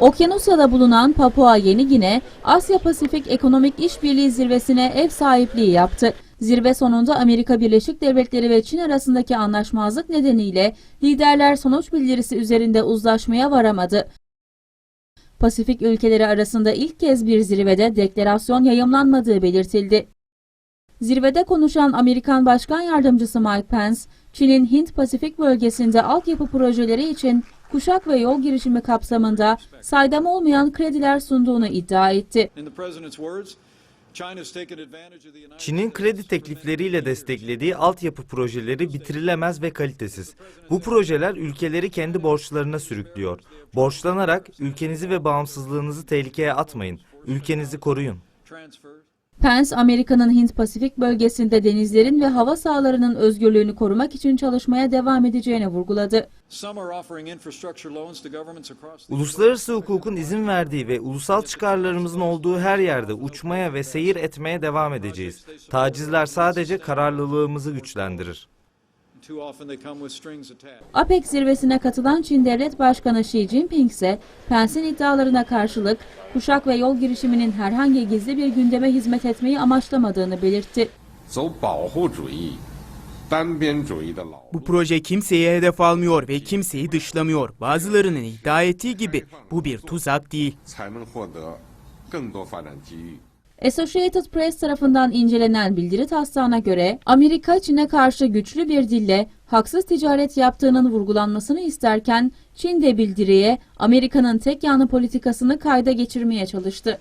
Okyanusya'da bulunan Papua Yeni Gine, Asya Pasifik Ekonomik İşbirliği Zirvesi'ne ev sahipliği yaptı. Zirve sonunda Amerika Birleşik Devletleri ve Çin arasındaki anlaşmazlık nedeniyle liderler sonuç bildirisi üzerinde uzlaşmaya varamadı. Pasifik ülkeleri arasında ilk kez bir zirvede deklarasyon yayımlanmadığı belirtildi. Zirvede konuşan Amerikan Başkan Yardımcısı Mike Pence, Çin'in Hint-Pasifik bölgesinde altyapı projeleri için kuşak ve yol girişimi kapsamında saydam olmayan krediler sunduğunu iddia etti. Çin'in kredi teklifleriyle desteklediği altyapı projeleri bitirilemez ve kalitesiz. Bu projeler ülkeleri kendi borçlarına sürüklüyor. Borçlanarak ülkenizi ve bağımsızlığınızı tehlikeye atmayın. Ülkenizi koruyun. Pence, Amerika'nın Hint-Pasifik bölgesinde denizlerin ve hava sahalarının özgürlüğünü korumak için çalışmaya devam edeceğini vurguladı. Uluslararası hukukun izin verdiği ve ulusal çıkarlarımızın olduğu her yerde uçmaya ve seyir etmeye devam edeceğiz. Tacizler sadece kararlılığımızı güçlendirir. APEC zirvesine katılan Çin Devlet Başkanı Xi Jinping ise Pence'in iddialarına karşılık kuşak ve yol girişiminin herhangi gizli bir gündeme hizmet etmeyi amaçlamadığını belirtti. Bu proje kimseyi hedef almıyor ve kimseyi dışlamıyor. Bazılarının iddia ettiği gibi bu bir tuzak değil. Associated Press tarafından incelenen bildiri taslağına göre Amerika Çin'e karşı güçlü bir dille haksız ticaret yaptığının vurgulanmasını isterken Çin de bildiriye Amerika'nın tek yanlı politikasını kayda geçirmeye çalıştı.